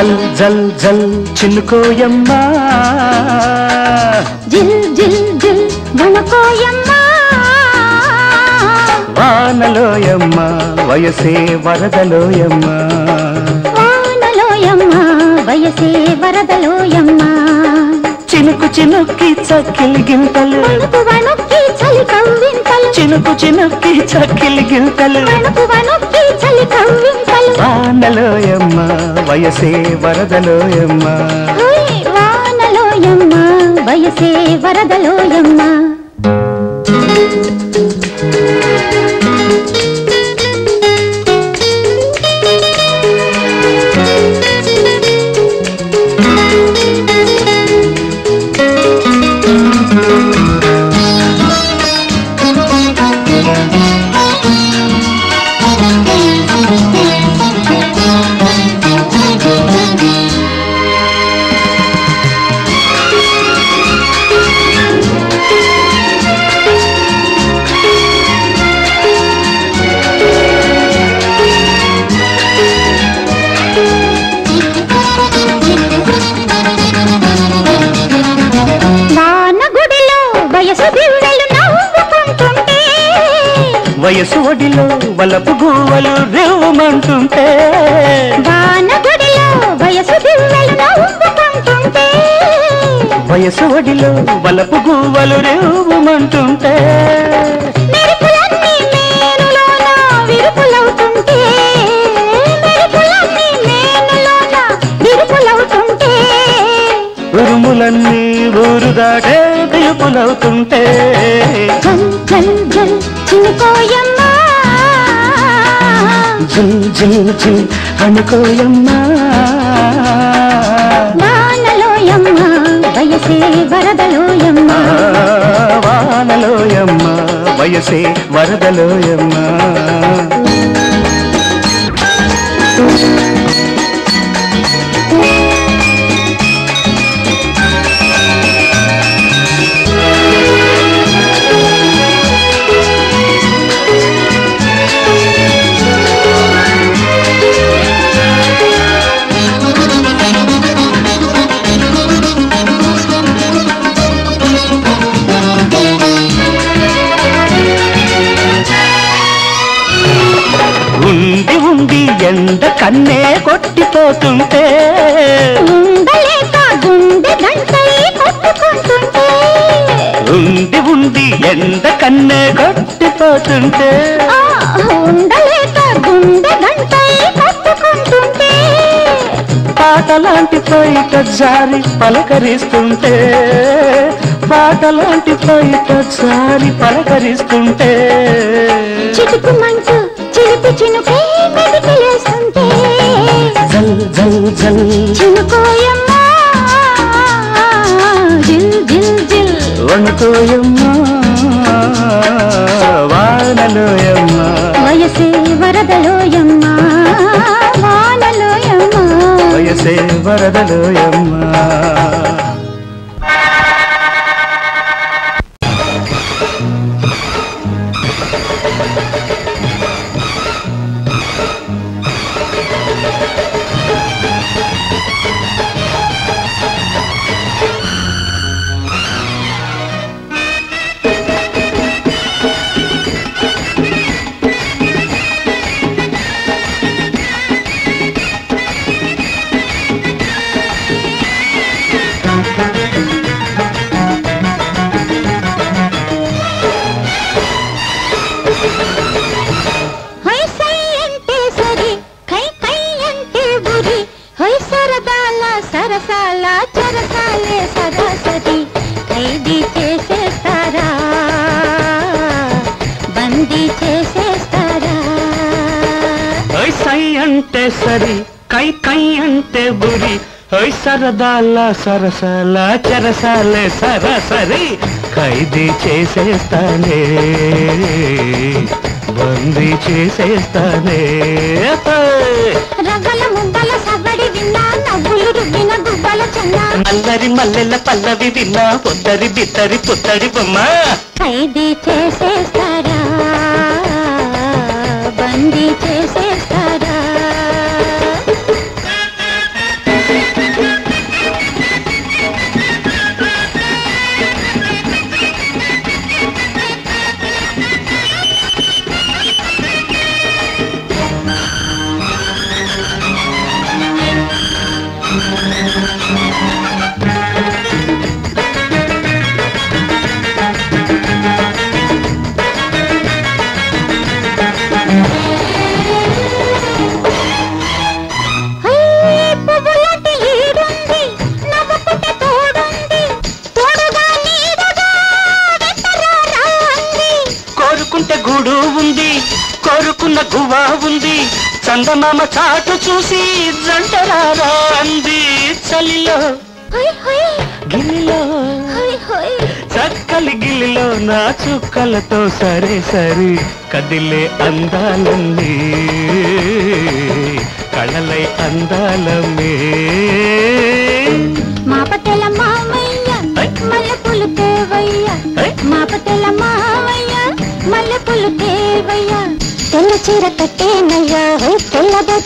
జల్ జల్ జల్ చిన్నుకోయమ్మా. జిల్ జిల్ జిల్ వణకోయమ్మా. వానలోయమ్మ వయసే వరదలోయమ్మా. వానలోయమ్మా వయసే వరదలోయమ్మా. చినుకు చినుక్కి చక్కిలి గింతలు. వణుకు వణుక్కి చలి కవ్వింతలు. చినుకు చినుక్కి చక్కిలి గింతలు. వణుకు వణుక్కి చలి కవ్వింతలు. వానలోయమ్మ. వయసే వరదలోయమ్మా. వానలోయమ్మా వయసే వరదలోయమ్మా. వయసు ఒడిలో వలపు గువ్వలు రేవమంటుంటే. వయసు ఒడిలో వలపు గువ్వలు రేవమంటుంటే. ఉరుములన్నీ ఊరు దాటే దియుపులవుతుంటే జిల్ జిల్ అనుకోయమ్మా వానలోయమ్మా వయసే వరదలోయమ్మా. వానలోయమ్మ వయసే వరదలోయమ్మా. ఉండి ఉండి ఎండ కన్నే కొట్టిపోతుంటే. ఉండి ఉండి ఎండ కన్నే కొట్టిపోతుంటే. పాటలాంటి పైట జారి పలకరిస్తుంటే. పాటలాంటి పైట జారి పలకరిస్తుంటే. చిటుకుమంటూ చిలిపి చినుకే మెదికిలేస్తుంటే జల్ జల్ జల్. చినుకోయమ్మా. జిల్ జిల్ జిల్. వణుకోయమ్మా వానలోయమ్మా. వయసే వరదలోయమ్మా వానలోయమ్మా. వయసే వరదలోయమ్మా. అంటే సరి కై కై అంటే బురి. ఓయ్ సరదాల సరసాల చెరసాలే సరసరి. ఖైదీ చేసేస్తానే బందీ చేసేస్తానే. రగల ముద్దల సవ్వడి విన్నా నవ్వులు రుబ్బిన గుబ్బల చెన్నా. అల్లరి మల్లెల పల్లవి విన్నా పొద్దరి బిత్తరి పుత్తడి బొమ్మ. ఖైదీ చేసేస్తారా? బందీ కోరుకున్న గువ్వా ఉంది. చందమామ చాటు చూసి జంటరారా అంది చలిలో. హై, హై, గిలిలో హై, హై. చక్కలి గిలిలో నా చుక్కలతో సరే సరి కదిలే అందాలన్నీ. కళలై అందాలమే.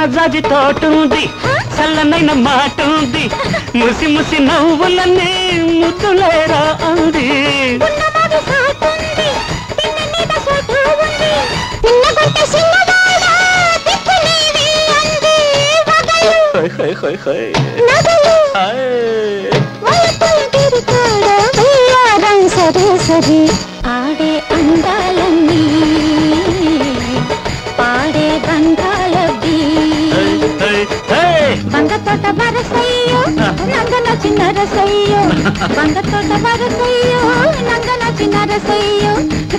హాయ్ సన్నజాజి తోటుంది చల్లనైన మాట ఉంది ముసి ముసి నవ్వులన్నీ ముద్దులేరా అంది. సాటుంది పిన్న మీద సోటు తోట వరసయ్యో నంగన చిన్న రసయ్యో. బంగ తోట వరసయ్యో నంగన చిన్న రసయ్యో.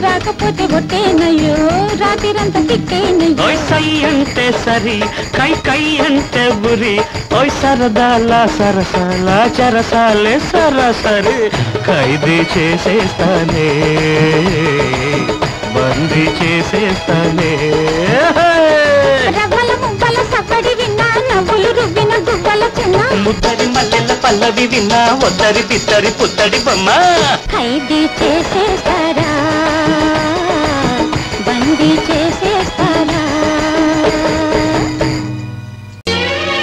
రాకపోతే ఒట్టేనయ్యో రాత్రిరంతా తిట్టేనయ్యో. ఓయ్ సై అంటే సరి కై కై అంటే బురి ఓయ్ సరదాల సరసాల చరసాలే సరసరి. ఖైదీ చేసేస్తానే బందీ చేసేస్తానే. రవ్వల పల్లవి విన్నా వద్దరి పిత్తరి పుత్తడి బొమ్మ. ఖైదీ చేసేస్తారా